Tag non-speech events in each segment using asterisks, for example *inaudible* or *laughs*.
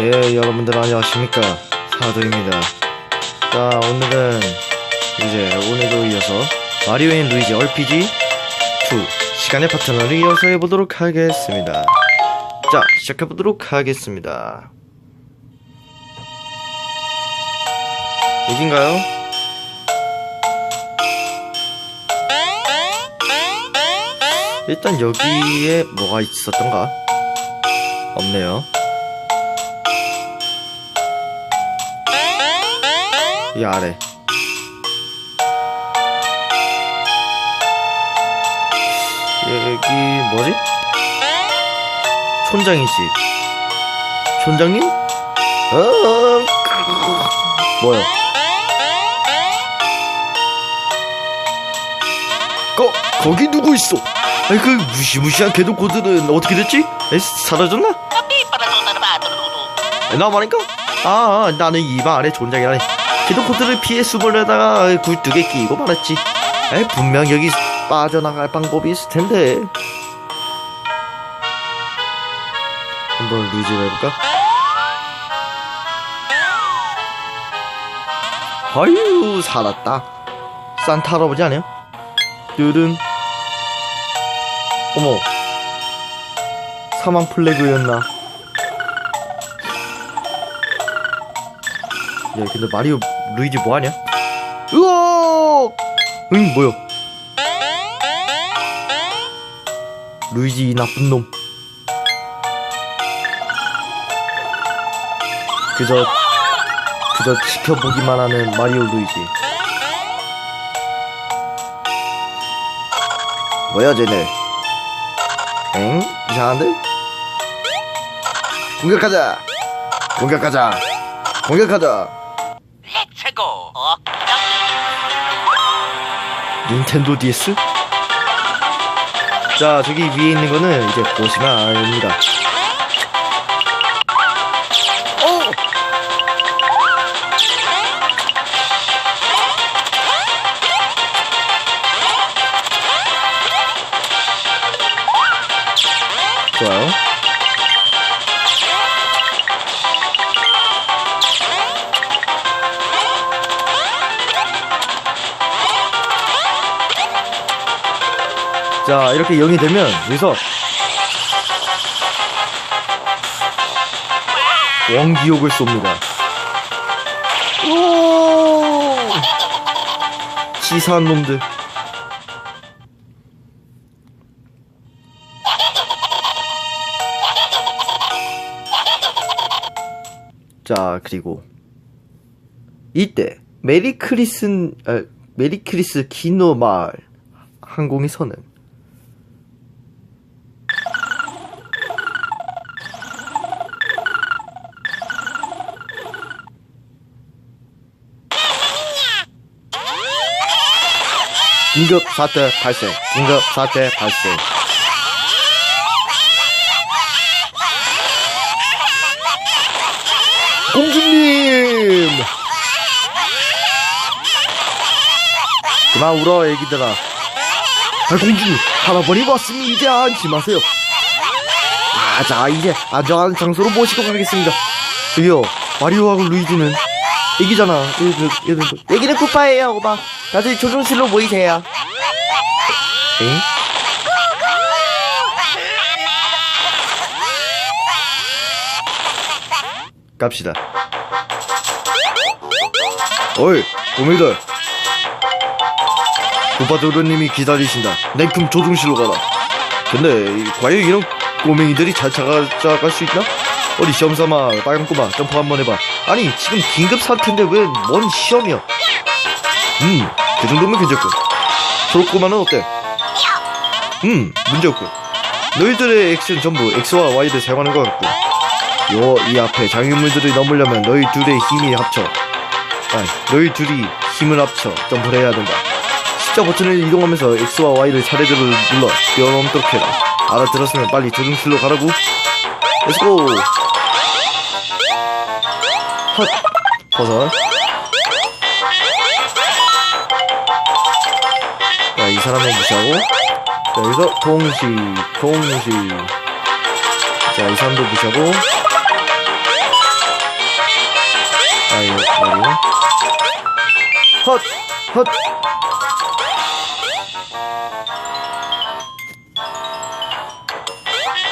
예, 여러분들 안녕하십니까. 사도입니다. 자, 오늘은 이제 오늘도 이어서 마리오 앤 루이지 RPG 2 시간의 파트너를 이어서 해보도록 하겠습니다. 자, 시작해보도록 하겠습니다. 여긴가요? 일단 여기에 뭐가 있었던가? 없네요. 이 아래. 여기 뭐지? 촌장이 집. 촌장님? 어, 뭐요? 거 거기 누구 있어? 아니 그 무시무시한 개도코들은 어떻게 됐지? 에, 사라졌나? 에, 나 말인가? 아 나는 이 방 아래 존장이라니 개도코들을 피해 숨으려다가 굴뚝에 끼고 말았지. 에, 분명 여기 빠져나갈 방법이 있을 텐데. 한번 루이즈를 해볼까? 아유 살았다. 산타 할아버지 아니야? 뚜른 어머. 사망 플래그였나? 야 근데 마리오 루이지 뭐하냐? 으어 응 뭐야? 루이지 이 나쁜 놈. 그저 그저 지켜보기만 하는 마리오 루이지. 뭐야 쟤네? 엥? 이상한데? 공격하자! 공격하자! 공격하자 닌텐도 DS? 자 저기 위에 있는 거는 이제 보시면 압니다 어! 좋아요 자 이렇게 0이 되면 여기서 원기옥을 쏩니다 오! 치사한 놈들 자 그리고 이때 메리 크리스 아, 메리 크리스 키노 마을 항공에서는 긴급 사태 발생. 긴급 사태 발생. 공주님! 그만 울어, 애기들아. 아, 공주님, 할아버지 왔으니 이제 안심하세요. 아, 자, 이제 안전한 장소로 모시고 가겠습니다. 저기요, 마리오하고 루이지는 애기잖아. 얘들, 얘들. 애기는 쿠파예요, 오빠. 다들 조종실로 모이세요. 응? 갑시다. 어이, 꼬미들. 구파도르님이 기다리신다. 냉큼 조종실로 가라. 근데 이- 과연 이런 꼬맹이들이 잘 찾아갈 수 있나? 어디 시험 삼아 빨간 꼬마 점프 한번 해봐. 아니 지금 긴급 사태인데 왜 뭔 시험이야? 음, 그 정도면 괜찮고. 초록 꼬마는 어때? 음, 문제없고. 너희들의 액션 전부 X와 Y를 사용하는 것 같고. 요, 이 앞에 장애물들을 넘으려면 너희 둘의 힘이 합쳐. 아니, 너희 둘이 힘을 합쳐 점프를 해야 된다. 숫자 버튼을 이동하면서 X와 Y를 차례대로 눌러 뛰어넘도록 해라. 알아들었으면 빨리 조종실로 가라고. 렛츠고! 헛, 버섯. 이 사람은 무시하고. 자, 여기서 동시, 동시. 자, 이 사람도 무시하고. 아유 머리 헛! 헛!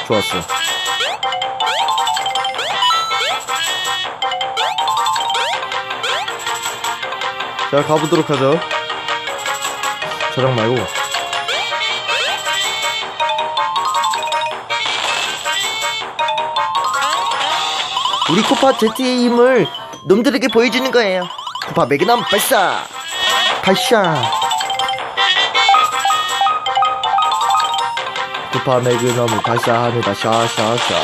좋았어 자 가보도록 하죠 저랑 말고 우리 코파 Z의 힘을 놈들에게 보여주는 거예요. 코파 매그넘 발사! 발사! 쿠파 매그넘을 발사합니다 샤샤샤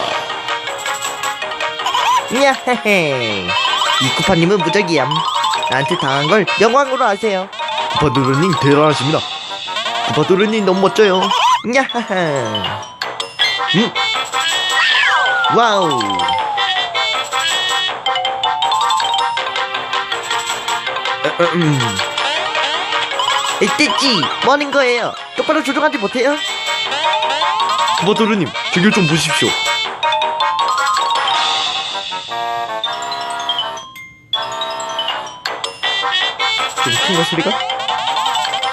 야헤헤. 이 코파님은 무적이야. 나한테 당한 걸 영광으로 아세요. 쿠파도르님 대단하십니다 쿠파도르님 너무 멋져요 야하하. 음. 와우. 음. 이때지 뭐 하는 거예요? 똑바로 조종하지 못해요? 쿠파도르님 저길 좀 보십시오 좀 큰가 소리가?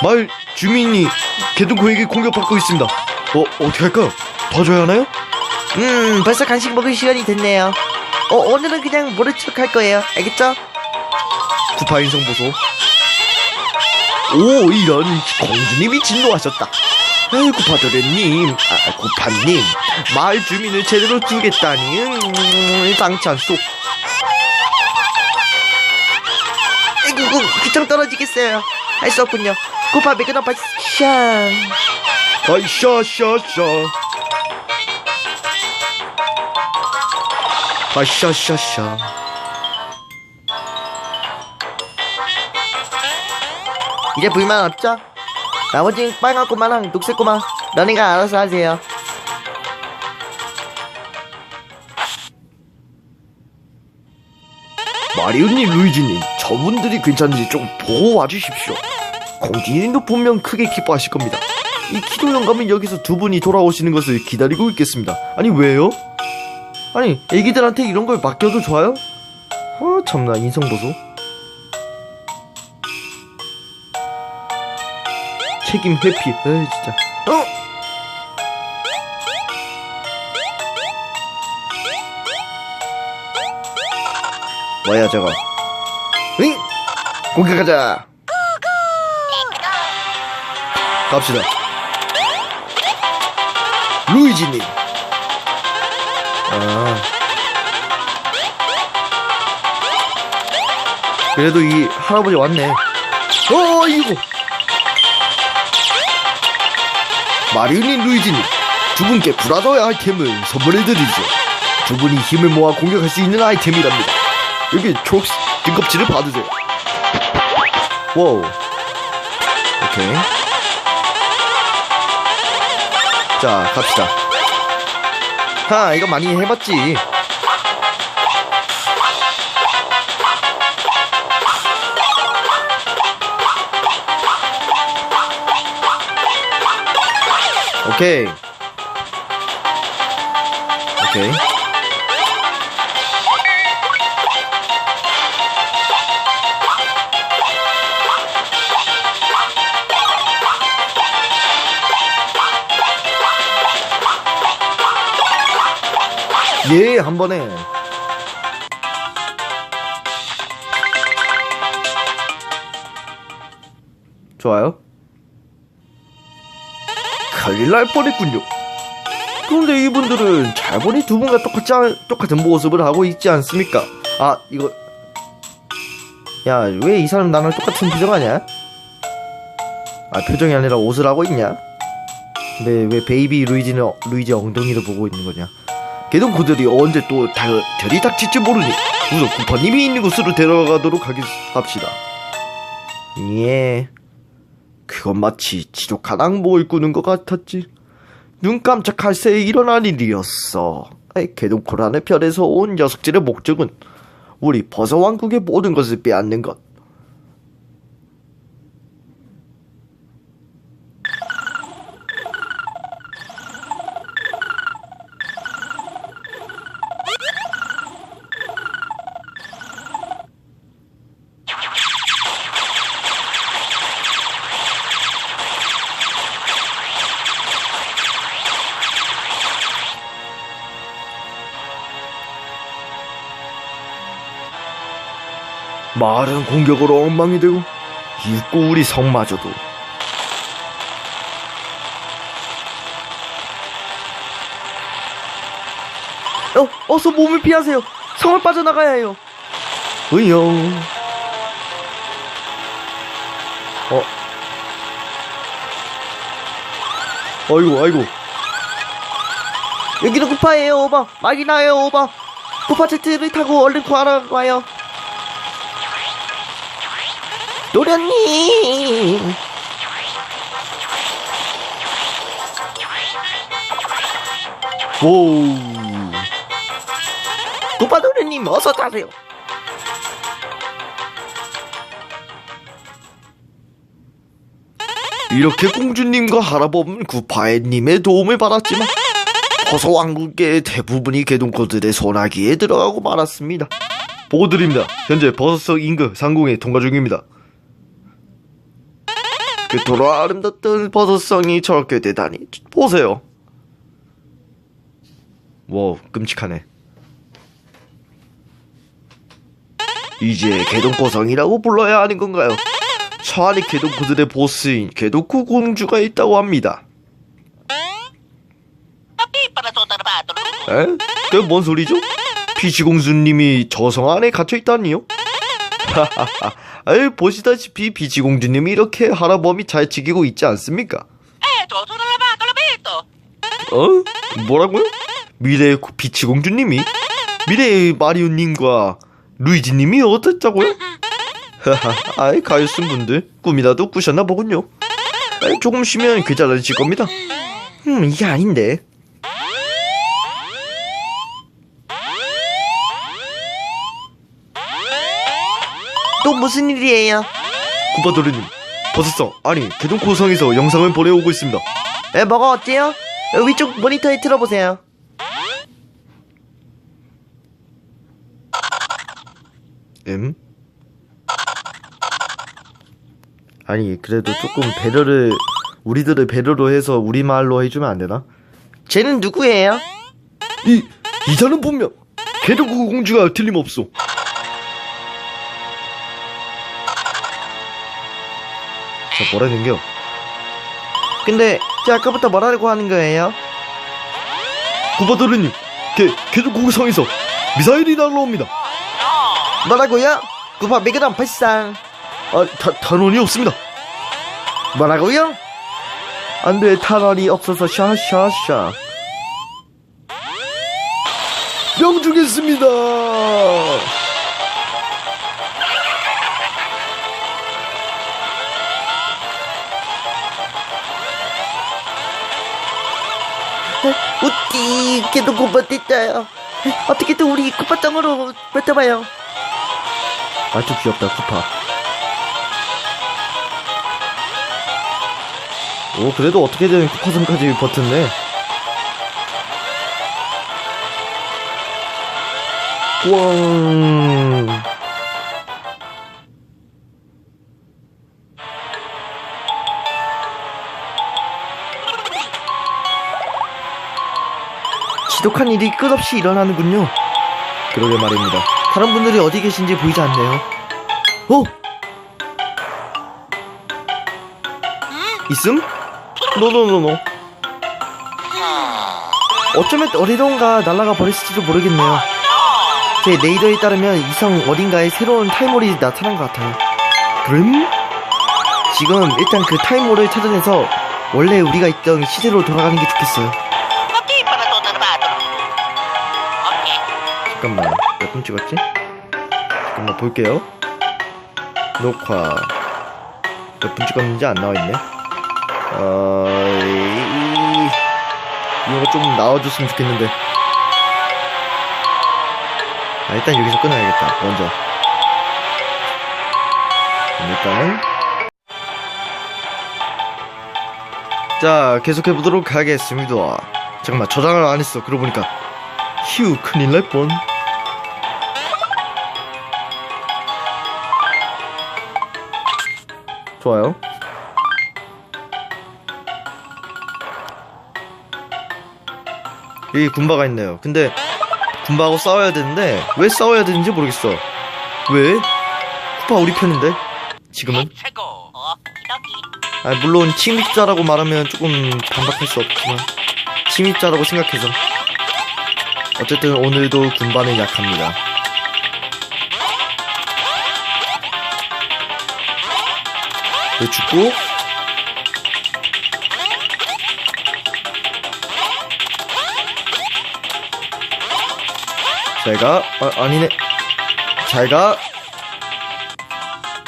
마을 주민이 개동코에게 공격받고 있습니다 어 어떻게 할까요? 도와줘야 하나요? 음, 벌써 간식 먹을 시간이 됐네요. 어, 오늘은 그냥 모른 척할 거예요. 알겠죠? 쿠파 인성 보소 오 이런 공주님이 진노하셨다 아이 쿠파도르님 아 쿠파님 마을 주민을 제대로 두겠다니 음, 당치 않소 아이고, 귀청 떨어지겠어요. 할 수 없군요. 코파 매그넘 발사! 아이 샤샤샤 아 샤샤샤 이제 불만 없죠? 나머지 빨간 꼬마랑 녹색 꼬마, 너네가 알아서 하세요. 마리오님 루이지님 저분들이 괜찮은지 좀 보고 와주십시오 공주님도 분명 크게 기뻐하실 겁니다 이 기도 영감은 여기서 두 분이 돌아오시는 것을 기다리고 있겠습니다 아니 왜요? 아니 애기들한테 이런 걸 맡겨도 좋아요? 아 참나 인성 보소 책임 회피 에이 진짜 어? 뭐야 저거 응? 공격하자 갑시다. 루이지님. 아. 그래도 이 할아버지 왔네. 어 이거 마리오님 루이지님. 두 분께 브라더의 아이템을 선물해드리죠. 두 분이 힘을 모아 공격할 수 있는 아이템이랍니다. 여기 촉 등껍질을 받으세요. 와우. 오케이 자 갑시다. 하 이거 많이 해봤지. 오케이. 오케이 예, 한 번에. 좋아요. 큰일 날 뻔했군요. 그런데 이분들은 잘 보니 두 분과 똑같지 않, 똑같은 모습을 하고 있지 않습니까? 아, 이거. 야, 왜 이 사람 나랑 똑같은 표정하냐? 아, 표정이 아니라 옷을 하고 있냐? 근데 왜 베이비 루이지는 루이지 엉덩이를 보고 있는 거냐? 개동코들이 언제 또 다, 별이 닥칠지 모르니 우선 쿠파님이 있는 곳으로 데려가도록 하겠, 합시다. 예. 그건 마치 지독한 악몽을 꾸는 것 같았지. 눈 깜짝할 새에 일어난 일이었어. 아이, 개동코라는 별에서 온 녀석들의 목적은 우리 버섯왕국의 모든 것을 빼앗는 것. 마을은 공격으로 엉망이 되고 입구 우리 성마저도 어, 어서 몸을 피하세요. 성을 빠져나가야 해요. 으영 어 아이고 아이고 여기는 구파예요, 오바. 막이 나요, 오바. 구파 제트를 타고 얼른 구하러 와요. 노련님. 오 구파 노련님, 어서 타세요. 이렇게 공주님과 할아범은 구파에님의 도움을 받았지만 허서 왕국의 대부분이 개동코들의 소나기에 들어가고 말았습니다. 보고 드립니다. 현재 버섯성 인근 상공에 통과 중입니다. 그토록 아름답던 버섯성이 저렇게 되다니 보세요. 와 끔찍하네. 이제 개동코성이라고 불러야 하는 건가요? 저 안에 개동코들의 보스인 개동코 공주가 있다고 합니다. 에? 그게 뭔 소리죠? 피치 공주님이 저성 안에 갇혀 있다니요? 하하하. 아유 보시다시피 피치 공주님이 이렇게 할아범이 잘 지키고 있지 않습니까? 어? 뭐라고요? 미래의 피치 공주님이 미래의 마리오님과 루이지님이 어땠다고요? 하하. 아이 가엾은 분들 꿈이라도 꾸셨나 보군요. 아이, 조금 쉬면 괜찮아질 겁니다. 음 이게 아닌데. 또 무슨 일이에요? 구파도리님 버섯성 아니 개동코성에서 영상을 보내오고 있습니다 에, 뭐가 어때요? 어, 위쪽 모니터에 틀어보세요. 음? 아니 그래도 조금 배려를 우리들을 배려로 해서 우리말로 해주면 안 되나? 쟤는 누구예요? 이 이자는 분명 개동코 공주가 틀림없소 자 뭐라는겨 근데 쟤 아까부터 뭐라고 하는 거예요? 구파도리님 개 개동코성에서 미사일이 날라옵니다 뭐라고요? 구파 매그넘 발상. 아 타, 탄원이 없습니다 뭐라고요? 안돼 탄환이 없어서 샤샤샤 명중했습니다 웃기 걔도 구파 됐어요. 어떻게든 우리 구파 땅으로 뱉어봐요. 아주 귀엽다 쿠파 오 그래도 어떻게든 쿠파선까지 버텼네 꽝 지독한 일이 끝없이 일어나는군요. 그러게 말입니다 다른 분들이 어디 계신지 보이지 않네요. 오! 있음? 노노노노 어쩌면 어디론가 날아가 버렸을지도 모르겠네요. 제 레이더에 따르면 이성 어딘가에 새로운 타임홀이 나타난 것 같아요. 그럼? 지금 일단 그 타임홀을 찾아내서 원래 우리가 있던 시대로 돌아가는 게 좋겠어요. 잠깐만. 몇 분 찍었지? 잠깐만 볼게요. 녹화. 몇 분 찍었는지 안 나와있네. 어... 이... 이런 거좀 나와줬으면 좋겠는데. 아 일단 여기서 끊어야겠다. 먼저. 일단은 자 계속해보도록 하겠습니다. 잠깐만 저장을 안 했어. 그러고 보니까. 휴 큰일 날 뻔. 좋아요. 여기 군바가 있네요. 근데 군바하고 싸워야 되는데 왜 싸워야 되는지 모르겠어. 왜? 슈퍼 우리 편인데 지금은 최고. 어. 아 물론 침입자라고 말하면 조금 반박할 수 없지만 침입자라고 생각해서 어쨌든 오늘도 군반은 약합니다 죽고 잘가. 아, 아니네. 잘가.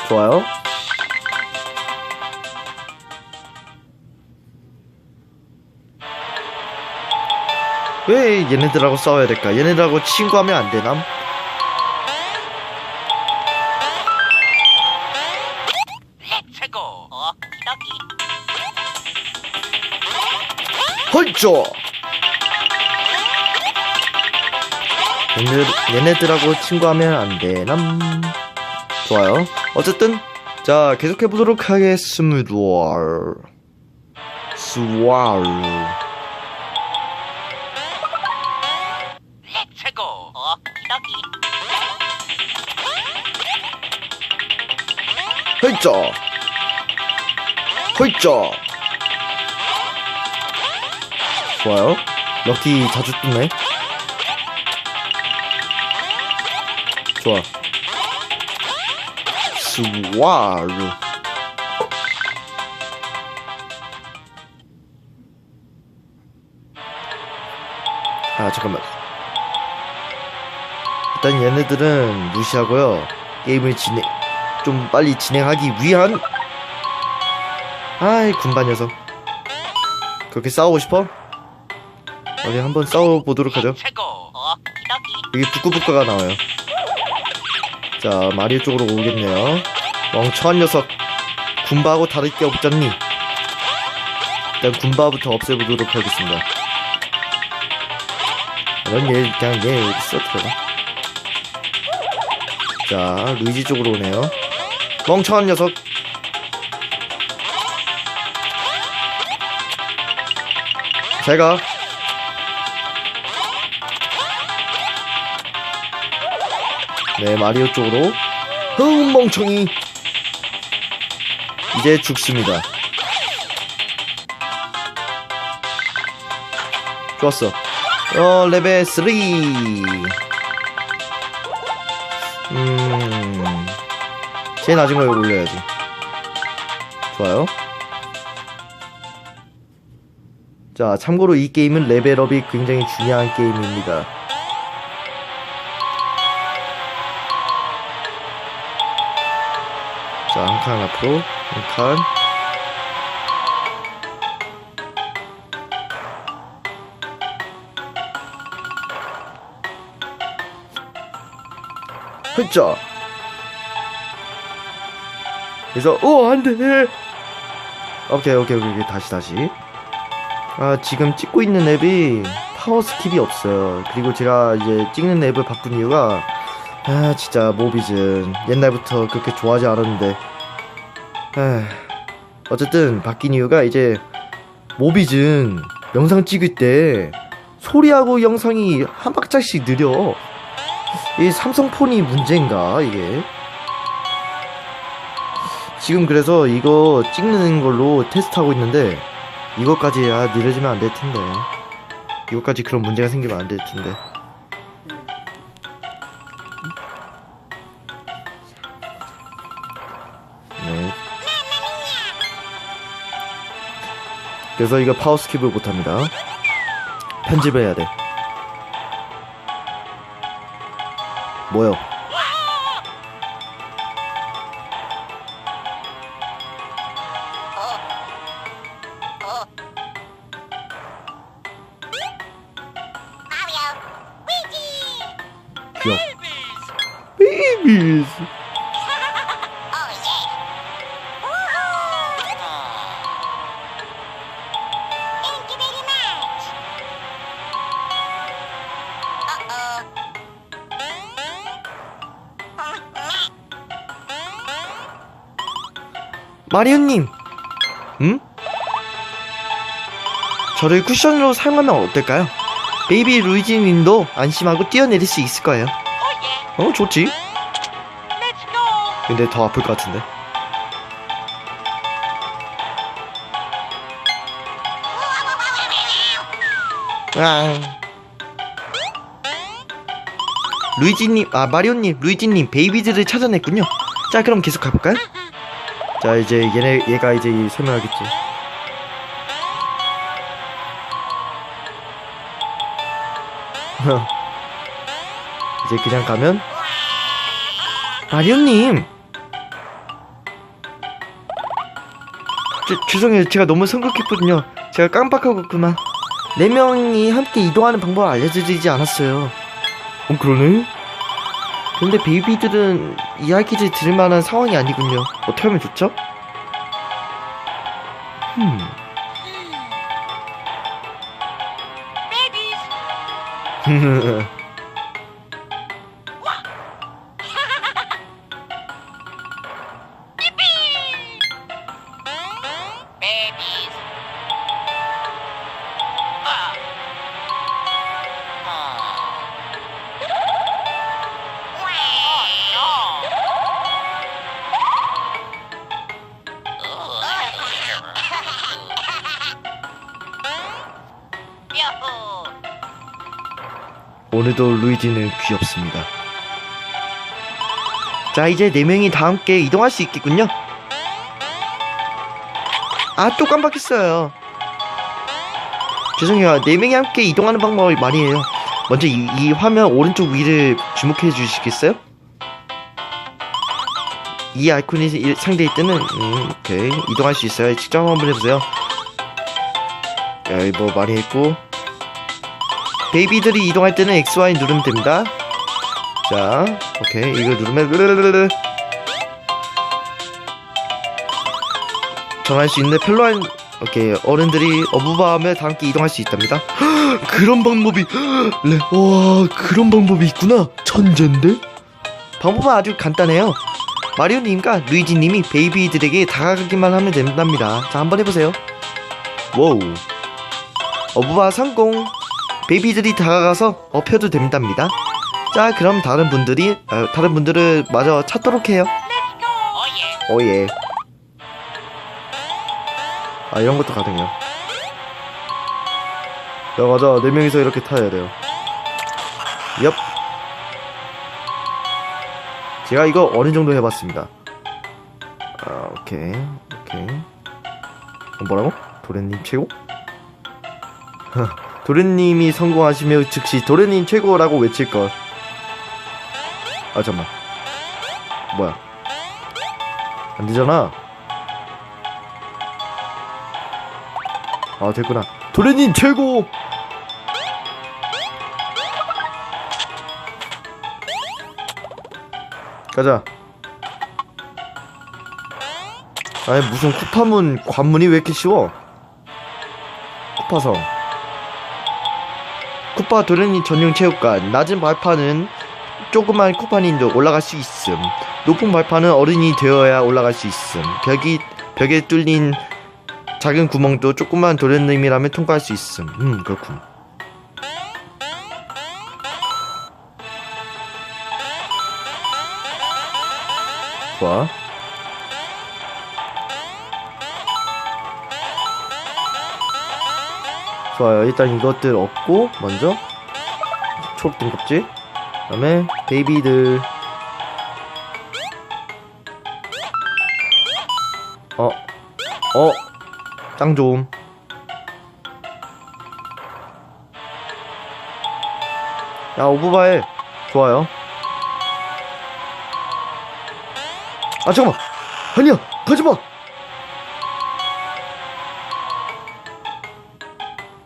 좋아요. 왜 얘네들하고 싸워야 될까? 얘네들하고 친구하면 안 되남? 헐쪼! 얘네들, 얘네들하고 친구하면 안 되남? 좋아요. 어쨌든, 자, 계속해 보도록 하겠습니다. 스와르. 최고. 어, 기덕이. 헐쪼! 헐쪼! 좋아요. 럭키 자주 뜨네. 좋아. 스와르. 아, 잠깐만. 일단 얘네들은 무시하고요. 게임을 진행, 좀 빨리 진행하기 위한 아이 군반 녀석 그렇게 싸우고 싶어? 어디 한번 싸워보도록 하죠. 어. 여기 북구북가가 나와요. 자 마리오 쪽으로 오겠네요. 멍청한 녀석. 군바하고 다를 게 없잖니. 일단 군바부터 없애보도록 하겠습니다. 넌 얘, 그냥 얘 여기 있어 들어가 자 루이지 쪽으로 오네요. 멍청한 녀석. 잘가 네 마리오 쪽으로. 흥 멍청이. 이제 죽습니다. 좋았어. 어 레벨 3 음... 제일 낮은 걸 올려야지. 좋아요. 자 참고로 이 게임은 레벨업이 굉장히 중요한 게임입니다 자 한 칸 앞으로 한칸. 훌쩍. 그래서 오 안 돼! 오케이 오케이 오케이 다시 다시. 아 지금 찍고 있는 앱이 파워 스킵이 없어요 그리고 제가 이제 찍는 앱을 바꾼 이유가 아 진짜 모비즌. 옛날부터 그렇게 좋아하지 않았는데. 아, 어쨌든 바뀐 이유가 이제 모비즌 영상 찍을 때 소리하고 영상이 한 박자씩 느려. 이 삼성폰이 문제인가 이게? 지금 그래서 이거 찍는 걸로 테스트하고 있는데 이것까지 아 느려지면 안 될 텐데. 이것까지 그런 문제가 생기면 안 될 텐데 그래서 이거 파워 스킵을 못합니다. 편집해야 돼. 뭐요? 귀여워. 베이비스 마리오님 응? 저를 쿠션으로 사용하면 어떨까요? 베이비 루이지 님도 안심하고 뛰어내릴 수 있을 거예요. 어 좋지. 근데 더 아플 것 같은데. 아. 루이지님, 아, 마리오님, 루이지님, 베이비들을 찾아냈군요. 자, 그럼 계속 가볼까요? 자, 이제 얘네, 얘가 이제 설명하겠지. *laughs* 이제 그냥 가면 마리오님! 죄, 죄송해요. 제가 너무 성급했거든요. 제가 깜빡하고 그만. 네 명이 함께 이동하는 방법을 알려드리지 않았어요. 어 그러네? 근데 베이비들은 이야기를 들을 만한 상황이 아니군요. 어떻게 하면 좋죠? 음. *laughs* 오늘도 루이지는 귀엽습니다. 자, 이제 네 명이 다 함께 이동할 수 있겠군요. 아, 또 깜빡했어요. 죄송해요. 네 명이 함께 이동하는 방법을 말이에요. 먼저 이, 이 화면 오른쪽 위를 주목해 주시겠어요? 이 아이콘이 이- 상대에 뜨는 음, 오케이 이동할 수 있어요. 직접 한번 해보세요. 야, 이거 뭐 많이 했고. 베이비들이 이동할 때는 X, Y 누르면 됩니다. 자, 오케이. 이거 누르면, 르르르르. 정할 수 있는 별로한 오케이 어른들이 어부바하며 다 함께 이동할 수 있답니다. *gasps* 그런 방법이, *gasps* 네, 와, 그런 방법이 있구나. 천재인데? 방법은 아주 간단해요. 마리오님과 루이지님이 베이비들에게 다가가기만 하면 된답니다. 자, 한번 해보세요. 와우. 어부바 성공. 베이비들이 다가가서 업혀도 된답니다. 자, 그럼 다른 분들이 아, 다른 분들을 마저 찾도록 해요. 오예. 오예. 아, 이런 것도 가능해요. 야, 맞아. 네 명이서 이렇게 타야 돼요. 엽. 제가 이거 어느 정도 해봤습니다. 아, 오케이. 오케이. 어, 뭐라고? 도련님 최고? *laughs* 도련님이 성공하시며 즉시 도련님 최고라고 외칠걸. 아, 잠만. 뭐야. 안 되잖아. 아, 됐구나. 도련님 최고! 가자. 아니, 무슨 쿠파문 관문이 왜 이렇게 쉬워? 쿠파성. 쿠파 도련님 전용 체육관. 낮은 발판은 조그만 쿠파님도 올라갈 수 있음. 높은 발판은 어른이 되어야 올라갈 수 있음. 벽이 벽에 뚫린 작은 구멍도 조그만 도련님이라면 통과할 수 있음. 음, 그렇군. 좋아. 좋아요. 일단 이것들 얻고, 먼저. 초록 등 껍질. 그 다음에, 베이비들. 어. 어. 짱 좋음. 야, 오브바일. 좋아요. 아, 잠깐만. 아니야. 가지마.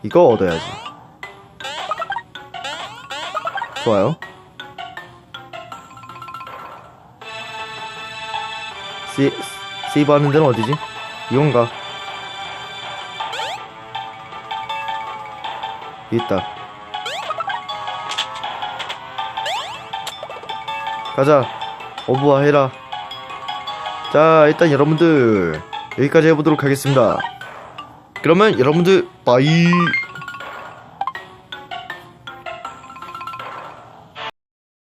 이거 얻어야지. 좋아요. 세, 세이브 하는 데는 어디지? 이건가? 있다. 가자. 어부와 해라. 자, 일단 여러분들 여기까지 해보도록 하겠습니다. 그러면 여러분들 빠이.